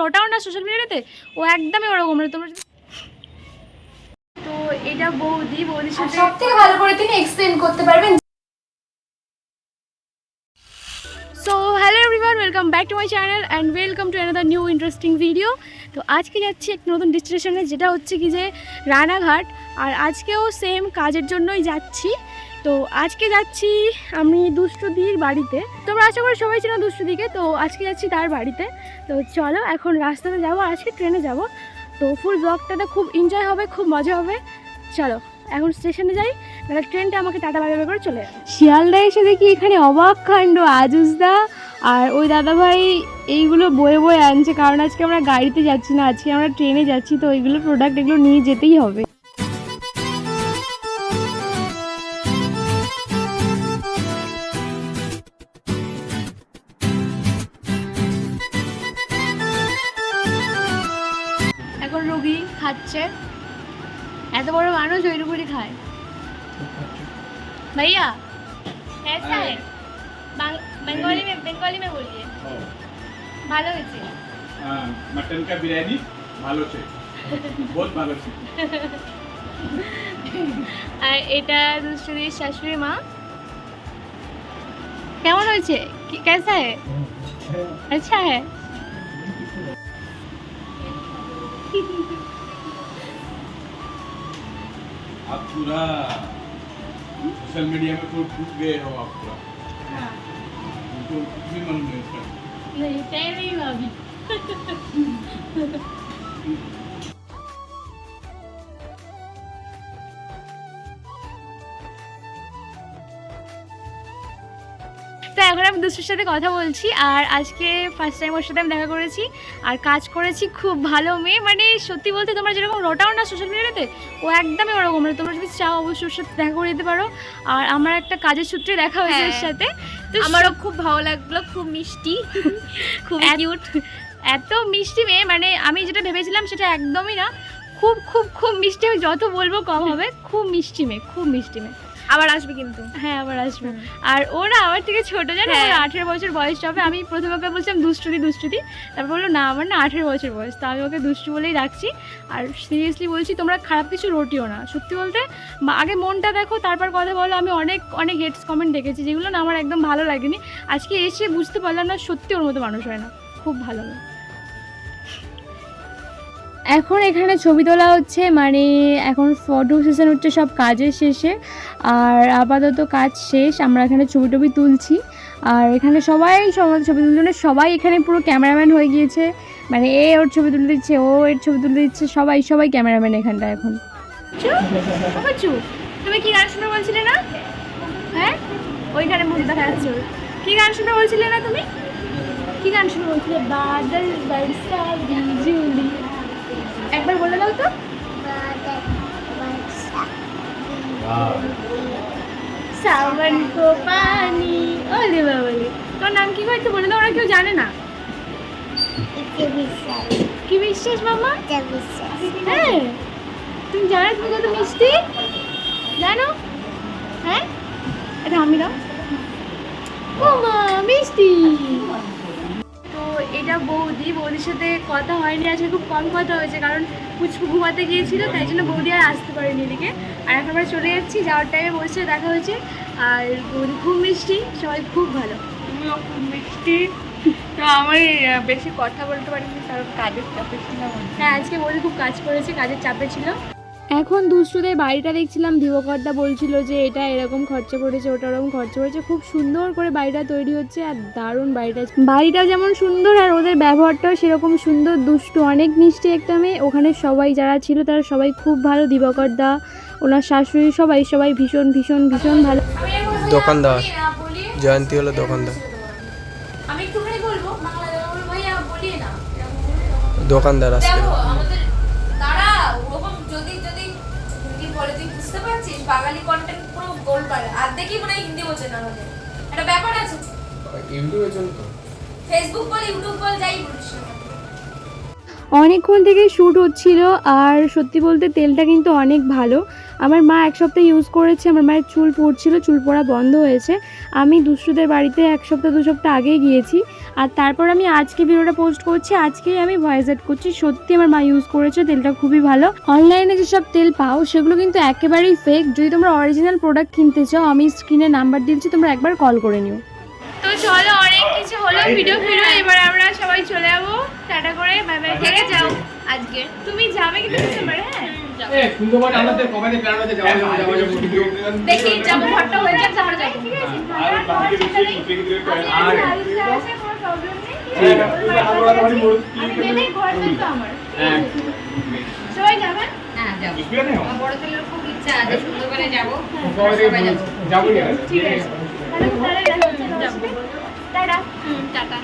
রটাও না সোশ্যাল মিডিয়াতে ও একদমই ওরকম না। তোমরা তো এটা বৌদি বৌদির সাথে সব থেকে ভালো করে তিনি এক্সপ্লেন করতে পারবেন। So hello everyone welcome back to my channel and welcome to another new interesting video তো আজকে যাচ্ছি একটা নতুন ডেস্টিনেশনে যেটা হচ্ছে কি যে রানাঘাট। আর আজকেও সেম কাজের জন্যই যাচ্ছি। তো আজকে যাচ্ছি আমি দুষ্টুদির বাড়িতে। তোমরা আশা করি সবাই চেনো দুষ্টুদিকে তো আজকে যাচ্ছি তার বাড়িতে। তো চলো এখন রাস্তাতে যাব, আজকে ট্রেনে যাব। তো ফুল ব্লগটাতে খুব এনজয় হবে, খুব মজা হবে। চলো, এখন স্টেশনে যাই। মানে ট্রেনটা আমাকে টাটা বাই করে চলে যাবে। শিয়ালদা এসে দেখি এখানে অবাক কাণ্ড আজুসদা আর ওই দাদাভাই এইগুলো বয়ে বয়ে আনছে। কারণ আজকে আমরা গাড়িতে যাচ্ছি না, আজকে আমরা ট্রেনে যাচ্ছি, তো ওইগুলো প্রোডাক্ট এগুলো নিয়ে যেতেই হবে। খাচ্ছে এত বড় মানুষ ওইটুকুনি খায় भैया कैसा है बांग- बंगाली में बंगाली में बोलिए ভালো হয়েছে हाँ, मटन का बिरयानी ভালো ছে বহুত ভালো ছে আর এটা দুষ্টুদির শাশুড়ি মা কেমন হয়েছে কি- कैसा है अच्छा है पूरा सोशल मीडिया में पूरा फूट गए हो आप पूरा उनको कुछ भी मालूम नहीं उसका नहीं तय नहीं अभी। এখন আমি দুষ্টুর সাথে কথা বলছি আর আজকে ফার্স্ট টাইম ওর সাথে আমি দেখা করেছি আর কাজ করেছি খুব ভালো মেয়ে। মানে সত্যি বলতে তোমরা যেরকম রটাও না সোশ্যাল মিডিয়াতে ও একদমই ওরকম না। তোমরা যদি চাও অবশ্যই ওর সাথে দেখা করে দিতে পারো। আর আমার একটা কাজের সূত্রে দেখা হয়েছে ওর হ্যাঁ। সাথে। তো আমারও খুব ভালো লাগল খুব মিষ্টি। খুব কিউট এত মিষ্টি মেয়ে মানে আমি যেটা ভেবেছিলাম সেটা একদমই না। খুব খুব খুব মিষ্টি আমি যত বলব কম হবে। খুব মিষ্টি মেয়ে খুব মিষ্টি মেয়ে। আবার আসবে কিন্তু। হ্যাঁ আবার আসবে। আর ও না আমার থেকে ছোট জানো? হ্যাঁ। ওর আঠেরো বছর বয়স হবে। আমি প্রথমে ওকে বলছিলাম দুষ্টুদি দুষ্টুদি। তারপর বলল না আমার না আঠেরো বছর বয়স। তো আমি ওকে দুষ্টু বলেই রাখছি আর সিরিয়াসলি বলছি তোমরা খারাপ কিছু রটিও না। সত্যি বলতে আগে মনটা দেখো তারপর কথা বলো। আমি অনেক অনেক হেডস কমেন্ট দেখেছি যেগুলো না আমার একদম ভালো লাগেনি। আজকে এসে বুঝতে পারলাম না সত্যি ওর মতো মানুষ হয় না। খুব ভালো মেয়ে। এখন এখানে ছবি তোলা হচ্ছে মানে এখন ফটো সেশন হচ্ছে সব কাজের শেষে। আর আপাতত কাজ শেষ আমরা এখানে ছবি টবি তুলছি। আর এখানে সবাই সবার ছবি তুলতে সবাই এখানে পুরো ক্যামেরাম্যান হয়ে গিয়েছে। মানে এ ওর ছবি তুলে দিচ্ছে ও এর ছবি তুলে দিচ্ছে সবাই সবাই ক্যামেরাম্যান এখানটা এখন। তুমি কি গান শুনে বলছিলে না? হ্যাঁ? ওইখানে মুখ দেখা যাচ্ছে। কি গান শুনে বলছিলে না তুমি? কি গান শুনে বলছিলে? বাদল বর্ষা বিজুলি একবার বলে দাও তো। সাবন কো পানি ওলে বাবালে তোর নাম কি হয় বলে দাও, ওরা কেউ জানে না। কি বিশ্বাস মামা? হ্যাঁ। তুমি জানো তুমি কত মিষ্টি? জানো? হ্যাঁ? এটা আমি দাও। মামা মিষ্টি। এটা বৌদি বৌদির সাথে কথা হয়নি আজকে খুব কম কথা হয়েছে কারণ পুচকু ঘুমাতে গিয়েছিল তাই জন্য বৌদি আর আসতে পারেনি এদিকে। আর এখন আমরা চলে যাচ্ছি যাওয়ার টাইমে বসে দেখা হয়েছে। আর বৌদি খুব মিষ্টি সবাই খুব ভালো। তুমিও খুব মিষ্টি। তো আমি বেশি কথা বলতে পারিনি কারণ কাজের চাপে ছিল হ্যাঁ আজকে বৌদি খুব কাজ করেছে কাজের চাপে ছিল। এখন দুষ্টুদের বাড়িটা দেখছিলাম দিবকরদা বলছিল যে এটা এরকম খরচা পড়েছে ওটা ওরকম খরচা পড়েছে খুব সুন্দর করে বাড়িটা তৈরি হচ্ছে আর দারুণ বাড়িটা। বাড়িটাও যেমন সুন্দর আর ওদের ব্যবহারটাও সেরকম সুন্দর দুষ্টু অনেক মিষ্টি একটা মেয়ে ওখানে সবাই যারা ছিল তারা সবাই খুব ভালো দিবকরদা ওনার শাশুড়ি সবাই সবাই ভীষণ ভীষণ ভীষণ ভালো। দোকানদার জয়ন্তী হলো দোকানদার। দোকানদার আসছে অর্ধেকই মনে হয় হিন্দি বোঝে না আমাদের একটা ব্যাপার আছে। ইউটিউবে চলতো ফেসবুক বল ইউটিউব বল যাই বলিস না অনেকক্ষণ থেকে শ্যুট হচ্ছিল আর সত্যি বলতে তেলটা কিন্তু অনেক ভালো। আমার মা এক সপ্তাহ ইউজ করেছে, আমার মায়ের চুল পড়ছিল, চুল পড়া বন্ধ হয়েছে। আমি দুষ্টুদের বাড়িতে এক সপ্তাহ, দু সপ্তাহ আগেই গিয়েছি। আর তারপর আমি আজকে ভিডিওটা পোস্ট করছি, আজকেই আমি ভয়েস অ্যাড করছি। সত্যি আমার মা ইউজ করেছে, তেলটা খুবই ভালো। অনলাইনে যেসব তেল পাও, সেগুলো কিন্তু একেবারেই ফেক যদি তোমরা অরিজিনাল প্রোডাক্ট কিনতে চাও, আমি স্ক্রিনে নাম্বার দিচ্ছি, তোমরা একবার কল করে নিও। তো অনেক হলো ভিডিও ফিরো এবার আমরা সবাই চলে যাব। টাটা করে বাই বাই থেকে যাও। আজকে। তুমি যাবে কিন্তু ডিসেম্বরে হ্যাঁ? দেখি যাব ঘরটা হয়ে যাক তারপরে যাব। ঠিক আছে কি প্রবলেম নেই? সবাই যাবেন হ্যাঁ যাব। যাব। যাব। ঠিক আছে। টাটা। টাটা।